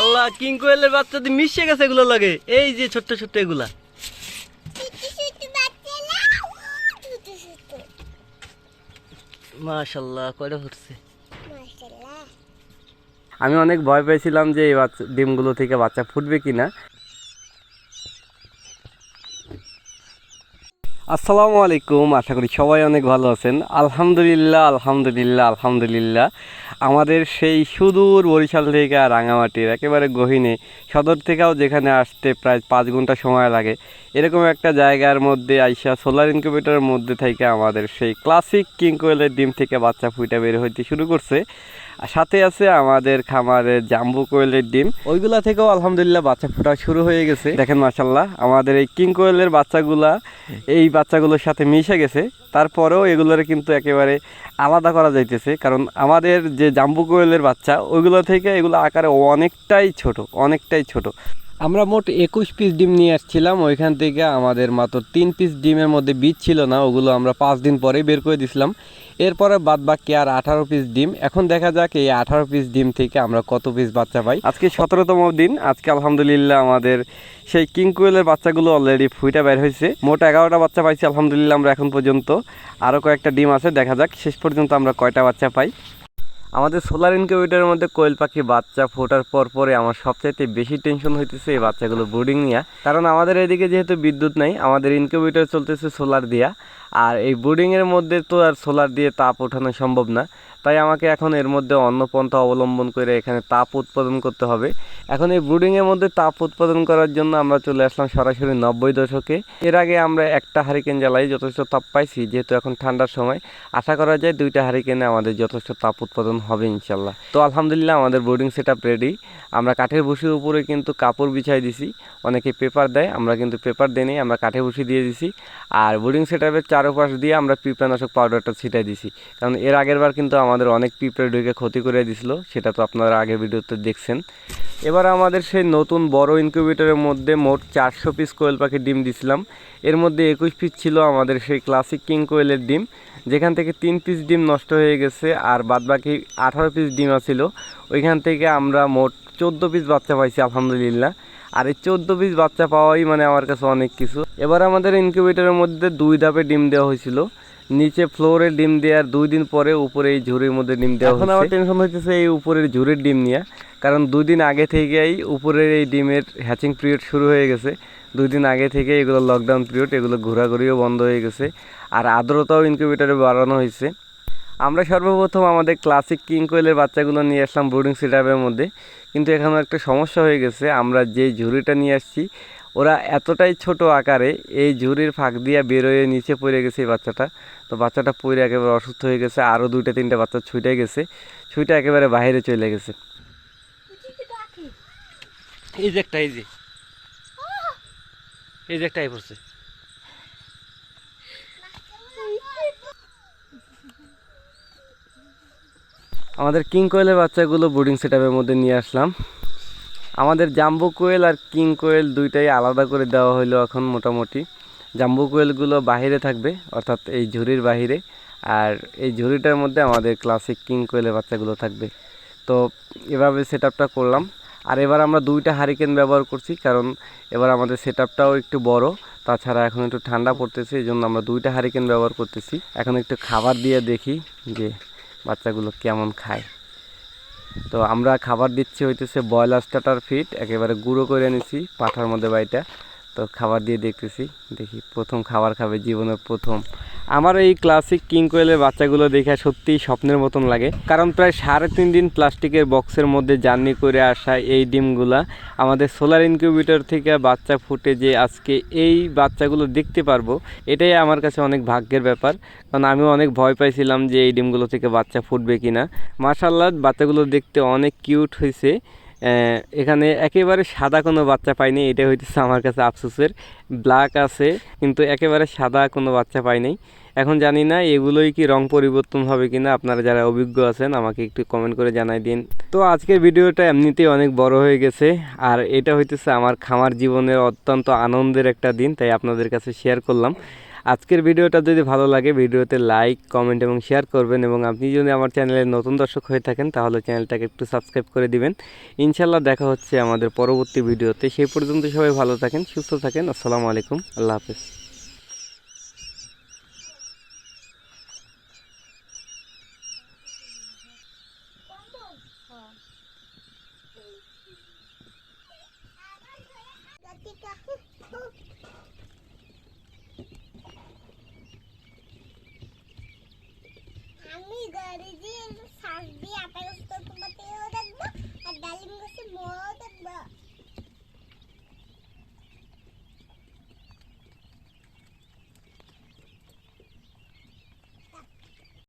আল্লাহ king কোয়েলের বাচ্চা দিয়ে মিশে গেছে এগুলো লাগে। এই যে ছোট্ট ছোট্ট এগুলা। মাশাল্লাহ, কয়টা মাশাআল্লাহ আমি অনেক ভয় পেয়েছিলাম যে এই বাচ্চা ডিমগুলো থেকে বাচ্চা ফুটবে কিনা। আসসালামু আলাইকুম আশা করি সবাই অনেক ভালো আছেন। আলহামদুলিল্লাহ আলহামদুলিল্লাহ আলহামদুলিল্লাহ। আমাদের সেই সুদূর বরিশাল থেকে রাঙামাটির একেবারে গহিনে সদর থেকেও যেখানে আসতে প্রায় পাঁচ ঘণ্টা সময় লাগে। এরকম একটা জায়গার মধ্যে আইসা সোলার ইনকিউবেটরের মধ্যে থেকে আমাদের সেই ক্লাসিক কিং কোয়েলের ডিম থেকে বাচ্চা ফুইটা বের হইতে শুরু করছে। আর সাথে আছে আমাদের খামারের জাম্বু কোয়েলের ডিম। ওইগুলা থেকেও আলহামদুলিল্লাহ বাচ্চা ফোটা শুরু হয়ে গেছে। দেখেন মাসাল্লাহ আমাদের এই কিং কোয়েলের বাচ্চাগুলা এই বাচ্চাগুলোর সাথে মিশে গেছে, তারপরেও এগুলোর কিন্তু একেবারে আলাদা করা যাইতেছে। কারণ আমাদের যে জাম্বু কোয়েলের বাচ্চা, ওইগুলো থেকে এগুলো আকারে অনেকটাই ছোট অনেকটাই ছোট। আমরা মোট একুশ পিস ডিম নিয়ে আসছিলাম, ওইখান থেকে আমাদের মাত্র তিন পিস ডিমের মধ্যে বীজ ছিল না, ওগুলো আমরা পাঁচ দিন পরেই বের করে দিছিলাম। এরপরে বাদ বাকি আর আঠারো পিস ডিম। এখন দেখা যাক এই আঠারো পিস ডিম থেকে আমরা কত পিস বাচ্চা পাই। আজকে সতেরোতম দিন। আজকে আলহামদুলিল্লাহ আমাদের সেই কিংকুয়েলের বাচ্চাগুলো অলরেডি ফুইটা বের হয়েছে। মোট এগারোটা বাচ্চা পাইছি, আলহামদুলিল্লাহ আমরা এখন পর্যন্ত। আরও কয়েকটা ডিম আছে, দেখা যাক। শেষ পর্যন্ত আমরা কয়টা বাচ্চা পাই। আমাদের সোলার ইনকিউবেটরের মধ্যে কোয়েল পাখি বাচ্চা ফোটার পর পরে আমার সবচাইতে বেশি টেনশন হইতেছে এই বাচ্চাগুলো বোর্ডিং নিয়ে। কারণ আমাদের এদিকে যেহেতু বিদ্যুৎ নাই, আমাদের ইনকিউবেটর চলতেছে সোলার দিয়া। আর এই বোর্ডিংয়ের মধ্যে তো আর সোলার দিয়ে তাপ ওঠানো সম্ভব না। তাই আমাকে এখন এর মধ্যে অন্য পন্থা অবলম্বন করে এখানে তাপ উৎপাদন করতে হবে। এখন এই ব্রুডিংয়ের মধ্যে তাপ উৎপাদন করার জন্য আমরা চলে আসলাম সরাসরি নব্বই দশকে। এর আগে আমরা একটা হারিকেন জ্বালাই, যথেষ্ট তাপ পাইছি, যেহেতু এখন ঠান্ডার সময়। আশা করা যায় দুইটা হারিকেনে আমাদের যথেষ্ট তাপ উৎপাদন হবে ইনশাল্লাহ। তো আলহামদুলিল্লাহ আমাদের বোর্ডিং সেট আপ রেডি আমরা কাঠের বসির উপরে কিন্তু কাপড় বিছাই দিছি। অনেকে পেপার দেয় আমরা কিন্তু পেপার দিই নাই, আমরা কাঠে বসি দিয়ে দিছি। আর বোর্ডিং সেট আপের চারোপাশ দিয়ে আমরা পিঁপড়ানাশক পাউডারটা ছিটাই দিছি। কারণ এর আগের বার কিন্তু আমাদের অনেক পিঁপড়ে ঢুকে ক্ষতি করে দিছিল সেটা তো আপনারা আগের ভিডিওতে দেখছেন। এবার আমাদের সেই নতুন বড় ইনকিউবেটরের মধ্যে মোট চারশো পিস কোয়েল পাখির ডিম দিছিলাম। এর মধ্যে একুশ পিস ছিল আমাদের সেই ক্লাসিক কিং কোয়েলের ডিম যেখান থেকে তিন পিস ডিম নষ্ট হয়ে গেছে আর বাদবাকি আঠারো পিস ডিম আছিল। ওইখান থেকে আমরা মোট চোদ্দ পিস বাচ্চা পাইছি আলহামদুলিল্লাহ। আর এই চোদ্দ পিস বাচ্চা পাওয়াই মানে আমার কাছে অনেক কিছু। এবার আমাদের ইনকিউবেটরের মধ্যে দুই ধাপে ডিম দেওয়া হয়েছিল। নিচে ফ্লোরে ডিম দেওয়ার দুই দিন পরে উপরে এই ঝুড়ির মধ্যে ডিম দেওয়া এখন আমার টেনশন হইতেছে এই উপরের ঝুড়ির ডিম নিয়ে। কারণ দুই দিন আগে থেকেই উপরের এই ডিমের হ্যাচিং পিরিয়ড শুরু হয়ে গেছে। দুই দিন আগে থেকে এগুলো লকডাউন পিরিয়ড এগুলো ঘোরাঘুরিও বন্ধ হয়ে গেছে। আর আর্দ্রতাও ইনকিউবেটরে বাড়ানো হয়েছে। আমরা সর্বপ্রথম আমাদের ক্লাসিক কিং কোয়েলের বাচ্চাগুলো নিয়ে আসলাম ব্রুডিং সিটাপের মধ্যে। কিন্তু এখানে একটা সমস্যা হয়ে গেছে, আমরা যে ঝুড়িটা নিয়ে আসছি, ওরা এতটাই ছোট আকারে এই ঝুড়ির ফাঁক দিয়ে বেরোয়, নিচে পড়ে গেছে এই বাচ্চাটা। তো বাচ্চাটা পড়ে একেবারে অসুস্থ হয়ে গেছে আরও দুইটা, তিনটা বাচ্চা ছুটে গেছে, ছুটে একেবারে বাইরে চলে গেছে। এই যে একটা, এই যে। এই যে একটা পড়ছে। আমাদের কিং কোয়েলের বাচ্চাগুলো বোর্ডিং সেটআপের মধ্যে নিয়ে আসলাম। আমাদের জাম্বু কোয়েল আর কিং কোয়েল দুইটাই আলাদা করে দেওয়া হলো এখন মোটামুটি। জাম্বু কোয়েলগুলো বাহিরে থাকবে, অর্থাৎ এই ঝুড়ির বাহিরে। আর এই ঝুড়িটার মধ্যে আমাদের ক্লাসিক কিং কোয়েলের বাচ্চাগুলো থাকবে। তো এভাবে সেট করলাম। আর এবার আমরা দুইটা হারিকেন ব্যবহার করছি, কারণ এবার আমাদের সেট একটু বড়। তাছাড়া এখন একটু ঠান্ডা পড়তেছে এই জন্য আমরা দুইটা হারিকেন ব্যবহার করতেছি। এখন একটু খাবার দিয়ে দেখি যে বাচ্চাগুলো কেমন খায়। তো আমরা খাবার দিচ্ছি হইতেছে ব্রয়লার স্টার্টার ফিট একেবারে গুঁড়ো করে নিছি পাঠার মধ্যে বাড়িটা তো খাবার দিয়ে দেখতেছি। দেখি প্রথম খাবার খাবে জীবনের প্রথম। আমার এই ক্লাসিক কিং কোয়েলের বাচ্চাগুলো দেখে সত্যিই স্বপ্নের মতন লাগে। কারণ প্রায় সাড়ে তিন দিন প্লাস্টিকের বক্সের মধ্যে জার্নি করে আসা এই ডিমগুলা আমাদের সোলার ইনকিউবেটর থেকে বাচ্চা ফুটে যে আজকে এই বাচ্চাগুলো দেখতে পারব। এটাই আমার কাছে অনেক ভাগ্যের ব্যাপার। কারণ আমি অনেক ভয় পাইছিলাম যে এই ডিমগুলো থেকে বাচ্চা ফুটবে কিনা। মার্শাল্লাহ বাচ্চাগুলো দেখতে অনেক কিউট হয়েছে এখানে একেবারে সাদা কোনো বাচ্চা পাইনি, এটা হইতেছে আমার কাছে আফসোসের। ব্ল্যাক আছে, কিন্তু একেবারে সাদা কোনো বাচ্চা পাইনি। এখন জানি না এগুলোই কি রং পরিবর্তন হবে কিনা, আপনারা যারা অভিজ্ঞ আছেন আমাকে একটু কমেন্ট করে জানাই দিন। তো আজকের ভিডিওটা এমনিতেই অনেক বড় হয়ে গেছে, আর এটা হইতেছে আমার খামার জীবনের অত্যন্ত আনন্দের একটা দিন, তাই আপনাদের কাছে শেয়ার করলাম। আজকের ভিডিওটা যদি ভালো লাগে, ভিডিওতে লাইক কমেন্ট এবং শেয়ার করবেন এবং আপনি যদি আমার চ্যানেলে নতুন দর্শক হয়ে থাকেন, তাহলে চ্যানেলটাকে একটু সাবস্ক্রাইব করে দিবেন। ইনশাল্লাহ দেখা হচ্ছে আমাদের পরবর্তী ভিডিওতে। সেই পর্যন্ত সবাই ভালো থাকেন, সুস্থ থাকেন। আসসালামু আলাইকুম। আল্লাহ হাফেজ।